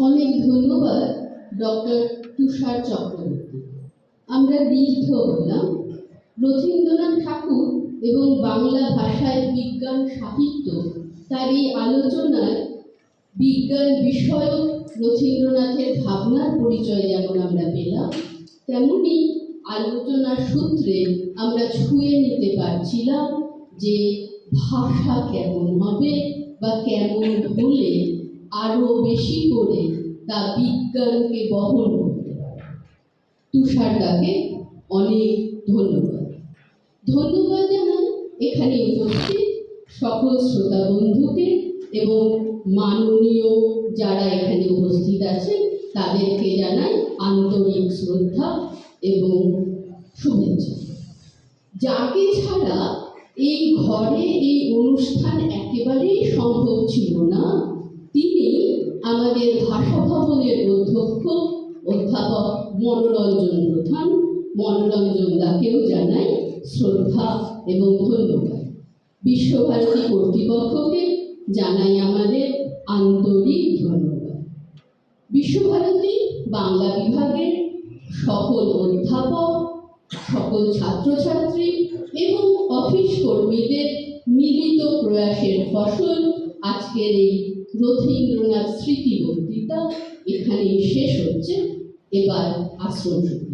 অনেক ধন্যবাদ, ডক্টর তুষার চক্রবর্তী। আমরা তীর্থ হলাম। রথীন্দ্রনাথ ঠাকুর এবং বাংলা ভাষায় বিজ্ঞান সাহিত্য, তার এই আলোচনায় বিজ্ঞান বিষয়ক রথীন্দ্রনাথের ভাবনার পরিচয় যেমন আমরা পেলাম, তেমনি আলোচনার সূত্রে আমরা ছুঁয়ে নিতে পারছিলাম যে ভাষা কেমন হবে বা কেমন হলে আরও বেশি করে তা বিজ্ঞানকে বহন করতে পারে। তুষারদাকে অনেক ধন্যবাদ। ধন্যবাদ জানাই এখানে উপস্থিত সকল শ্রোতা বন্ধুকে এবং মাননীয় যারা এখানে উপস্থিত আছেন, তাদেরকে জানাই আন্তরিক শ্রদ্ধা এবং শুভেচ্ছা। যাকে ছাড়া এই ঘরে এই অনুষ্ঠান একেবারেই সম্ভব ছিল না তিনি আমাদের ভাষা ভবনের অধ্যক্ষ, অধ্যাপক মনোরঞ্জন প্রধান। মনোরঞ্জন দাকেও জানাই শ্রদ্ধা এবং ধন্যবাদ। বিশ্বভারতী কর্তৃপক্ষকে জানাই আমাদের আন্তরিক ধন্যবাদ। বিশ্বভারতী বাংলা বিভাগের সকল অধ্যাপক, সকল ছাত্রছাত্রী এবং অফিস কর্মীদের মিলিত প্রয়াসের ফসল আজকের এই রথীন্দ্রনাথ স্মৃতি বক্তৃতা এখানেই শেষ হচ্ছে। এবার আশ্রম শুরু।